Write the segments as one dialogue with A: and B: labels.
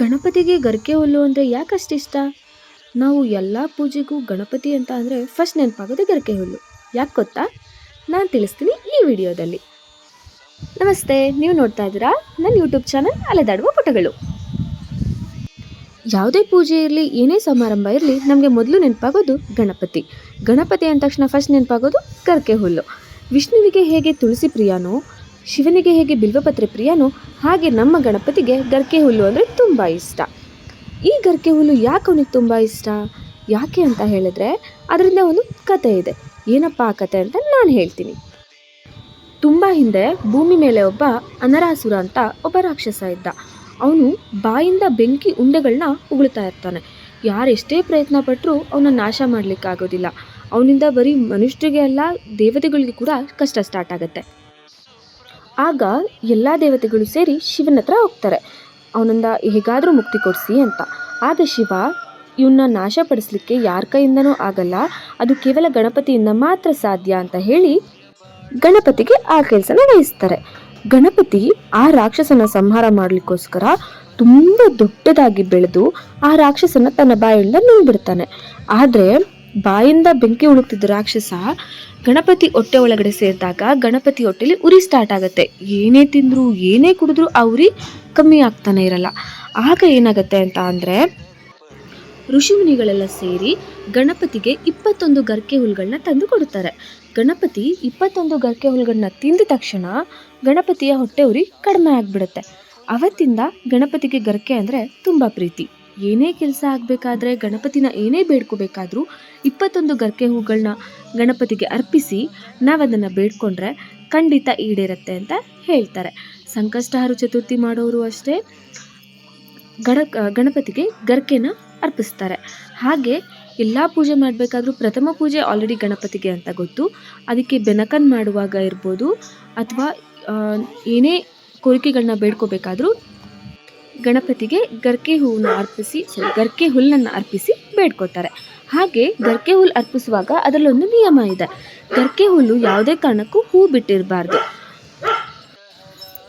A: ಗಣಪತಿಗೆ ಗರಿಕೆ ಹುಲ್ಲು ಅಂದರೆ ಯಾಕಷ್ಟು ಇಷ್ಟ? ನಾವು ಎಲ್ಲ ಪೂಜೆಗೂ ಗಣಪತಿ ಅಂತ ಅಂದರೆ ಫಸ್ಟ್ ನೆನಪಾಗೋದು ಗರಿಕೆ ಹುಲ್ಲು. ಯಾಕೆ ಗೊತ್ತಾ? ನಾನು ತಿಳಿಸ್ತೀನಿ ಈ ವಿಡಿಯೋದಲ್ಲಿ. ನಮಸ್ತೆ, ನೀವು ನೋಡ್ತಾ ಇದ್ದೀರಾ ನನ್ನ ಯೂಟ್ಯೂಬ್ ಚಾನಲ್ ಅಲೆದಾಡುವ ಪುಟಗಳು. ಯಾವುದೇ ಪೂಜೆ ಇರಲಿ, ಏನೇ ಸಮಾರಂಭ ಇರಲಿ, ನಮಗೆ ಮೊದಲು ನೆನಪಾಗೋದು ಗಣಪತಿ. ಗಣಪತಿ ಅಂದ ತಕ್ಷಣ ಫಸ್ಟ್ ನೆನಪಾಗೋದು ಗರಿಕೆ ಹುಲ್ಲು. ವಿಷ್ಣುವಿಗೆ ಹೇಗೆ ತುಳಸಿ ಪ್ರಿಯನೋ ಶಿವನಿಗೆ ಹೇಗೆ ಬಿಲ್ವಪತ್ರೆ ಪ್ರಿಯನೋ ಹಾಗೆ ನಮ್ಮ ಗಣಪತಿಗೆ ಗರ್ಕೆ ಹುಲ್ಲು ಅಂದರೆ ತುಂಬ ಇಷ್ಟ. ಈ ಗರ್ಕೆ ಹುಲ್ಲು ಯಾಕೆ ಅವನಿಗೆ ತುಂಬ ಇಷ್ಟ? ಯಾಕೆ ಅಂತ ಹೇಳಿದ್ರೆ ಅದರಿಂದ ಒಂದು ಕತೆ ಇದೆ. ಏನಪ್ಪ ಆ ಕತೆ ಅಂತ ನಾನು ಹೇಳ್ತೀನಿ. ತುಂಬ ಹಿಂದೆ ಭೂಮಿ ಮೇಲೆ ಒಬ್ಬ ಅನರಾಸುರ ಅಂತ ಒಬ್ಬ ರಾಕ್ಷಸ ಇದ್ದ. ಅವನು ಬಾಯಿಂದ ಬೆಂಕಿ ಉಂಡೆಗಳನ್ನ ಉಗುಳ್ತಾ ಇರ್ತಾನೆ. ಯಾರೆಷ್ಟೇ ಪ್ರಯತ್ನ ಪಟ್ಟರೂ ಅವನ ನಾಶ ಮಾಡಲಿಕ್ಕಾಗೋದಿಲ್ಲ. ಅವನಿಂದ ಬರೀ ಮನುಷ್ಯರಿಗೆ ಅಲ್ಲ ದೇವತೆಗಳಿಗೆ ಕೂಡ ಕಷ್ಟ ಸ್ಟಾರ್ಟ್ ಆಗುತ್ತೆ. ಆಗ ಎಲ್ಲ ದೇವತೆಗಳು ಸೇರಿ ಶಿವನ ಹತ್ರ ಹೋಗ್ತಾರೆ. ಅವನಿಂದ, ಹೇಗಾದರೂ ಮುಕ್ತಿ ಕೊಡಿಸಿ ಅಂತ. ಆಗ ಶಿವ ಇವನ್ನ ನಾಶಪಡಿಸ್ಲಿಕ್ಕೆ ಯಾರ ಕೈಯಿಂದನೂ ಆಗಲ್ಲ. ಅದು ಕೇವಲ ಗಣಪತಿಯಿಂದ ಮಾತ್ರ ಸಾಧ್ಯ ಅಂತ ಹೇಳಿ ಗಣಪತಿಗೆ ಆ ಕೆಲಸನ ವಹಿಸ್ತಾರೆ. ಗಣಪತಿ ಆ ರಾಕ್ಷಸನ ಸಂಹಾರ ಮಾಡಲಿಕ್ಕೋಸ್ಕರ ತುಂಬ ದೊಡ್ಡದಾಗಿ ಬೆಳೆದು ಆ ರಾಕ್ಷಸನ ತನ್ನ ಬಾಯಿಂದ ನುಂಗ್ಬಿಡ್ತಾನೆ ಆದರೆ ಬಾಯಿಂದ ಬೆಂಕಿ ಉಳುಕ್ತಿದ್ದ ರಾಕ್ಷಸ ಗಣಪತಿ ಹೊಟ್ಟೆ ಒಳಗಡೆ ಸೇರಿದಾಗ ಗಣಪತಿ ಹೊಟ್ಟೆಲಿ ಉರಿ ಸ್ಟಾರ್ಟ್ ಆಗುತ್ತೆ. ಏನೇ ತಿಂದ್ರು, ಏನೇ ಕುಡಿದ್ರು ಆ ಉರಿ ಕಮ್ಮಿ ಆಗ್ತಾನೆ ಇರಲ್ಲ. ಆಗ ಏನಾಗುತ್ತೆ ಅಂತ ಅಂದರೆ, ಋಷಿಮುನಿಗಳೆಲ್ಲ ಸೇರಿ ಗಣಪತಿಗೆ ಇಪ್ಪತ್ತೊಂದು ಗರ್ಕೆ ಹುಲ್ಗಳನ್ನ ತಂದು ಕೊಡುತ್ತಾರೆ. ಗಣಪತಿ ಇಪ್ಪತ್ತೊಂದು ಗರ್ಕೆ ಹುಲ್ಗಳನ್ನ ತಿಂದ ತಕ್ಷಣ ಗಣಪತಿಯ ಹೊಟ್ಟೆ ಉರಿ ಕಡಿಮೆ ಆಗಿಬಿಡುತ್ತೆ. ಅವತ್ತಿಂದ ಗಣಪತಿಗೆ ಗರ್ಕೆ ಅಂದರೆ ತುಂಬ ಪ್ರೀತಿ. ಏನೇ ಕೆಲಸ ಆಗಬೇಕಾದ್ರೆ ಗಣಪತಿನ ಏನೇ ಬೇಡ್ಕೋಬೇಕಾದ್ರೂ ಇಪ್ಪತ್ತೊಂದು ಗರ್ಕೆ ಹೂಗಳನ್ನ ಗಣಪತಿಗೆ ಅರ್ಪಿಸಿ ನಾವು ಅದನ್ನು ಬೇಡ್ಕೊಂಡ್ರೆ ಖಂಡಿತ ಈಡೇರುತ್ತೆ ಅಂತ ಹೇಳ್ತಾರೆ. ಸಂಕಷ್ಟಹಾರು ಚತುರ್ಥಿ ಮಾಡೋರು ಅಷ್ಟೇ ಗಣ, ಗಣಪತಿಗೆ ಗರ್ಕೆನ ಅರ್ಪಿಸ್ತಾರೆ. ಹಾಗೆ ಎಲ್ಲ ಪೂಜೆ ಮಾಡಬೇಕಾದ್ರೂ ಪ್ರಥಮ ಪೂಜೆ ಆಲ್ರೆಡಿ ಗಣಪತಿಗೆ ಅಂತ ಗೊತ್ತು. ಅದಕ್ಕೆ ಬೆನಕನ್ ಮಾಡುವಾಗ ಇರ್ಬೋದು ಅಥವಾ ಏನೇ ಕೋರಿಕೆಗಳನ್ನ ಬೇಡ್ಕೋಬೇಕಾದ್ರೂ ಗಣಪತಿಗೆ ಗರ್ಕೆ ಹೂವನ್ನ ಅರ್ಪಿಸಿ ಸಾರಿ ಗರ್ಕೆ ಹುಲ್ಲನ್ನು ಅರ್ಪಿಸಿ ಬೇಡ್ಕೋತಾರೆ ಹಾಗೆ ಗರ್ಕೆ ಹುಲ್ಲು ಅರ್ಪಿಸುವಾಗ ಅದರಲ್ಲೊಂದು ನಿಯಮ ಇದೆ. ಗರ್ಕೆ ಹುಲ್ಲು ಯಾವುದೇ ಕಾರಣಕ್ಕೂ ಹೂ ಬಿಟ್ಟಿರಬಾರ್ದು.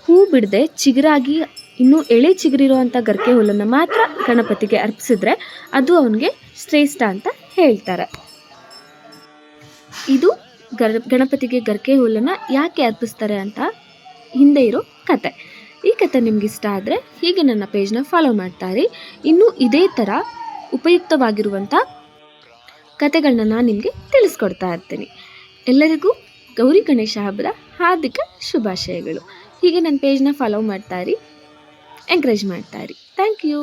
A: ಹೂ ಬಿಡದೆ ಚಿಗುರಾಗಿ, ಇನ್ನೂ ಎಳೆ ಚಿಗುರಿರುವಂಥ ಗರ್ಕೆ ಹುಲ್ಲನ್ನು ಮಾತ್ರ ಗಣಪತಿಗೆ ಅರ್ಪಿಸಿದ್ರೆ ಅದು ಅವನಿಗೆ ಶ್ರೇಷ್ಠ ಅಂತ ಹೇಳ್ತಾರೆ. ಇದು ಗರ್, ಗಣಪತಿಗೆ ಗರ್ಕೆ ಹುಲ್ಲನ್ನು ಯಾಕೆ ಅರ್ಪಿಸ್ತಾರೆ ಅಂತ ಹಿಂದೆ ಇರೋ ಕತೆ. ಈ ಕಥೆ ನಿಮ್ಗೆ ಇಷ್ಟ ಆದರೆ ಹೀಗೆ ನನ್ನ ಪೇಜ್ನ ಫಾಲೋ ಮಾಡ್ತಾರೆ. ಇನ್ನೂ ಇದೇ ಥರ ಉಪಯುಕ್ತವಾಗಿರುವಂಥ ಕಥೆಗಳನ್ನ ನಾನು ನಿಮಗೆ ತಿಳಿಸ್ಕೊಡ್ತಾ ಇರ್ತೀನಿ. ಎಲ್ಲರಿಗೂ ಗೌರಿ ಗಣೇಶ ಹಬ್ಬದ ಹಾರ್ದಿಕ ಶುಭಾಶಯಗಳು. ಹೀಗೆ ನನ್ನ ಪೇಜ್ನ ಫಾಲೋ ಮಾಡ್ತಾ ರೀ ಎಂಕರೇಜ್ ಮಾಡ್ತಾ ಇರಿ ಥ್ಯಾಂಕ್ ಯು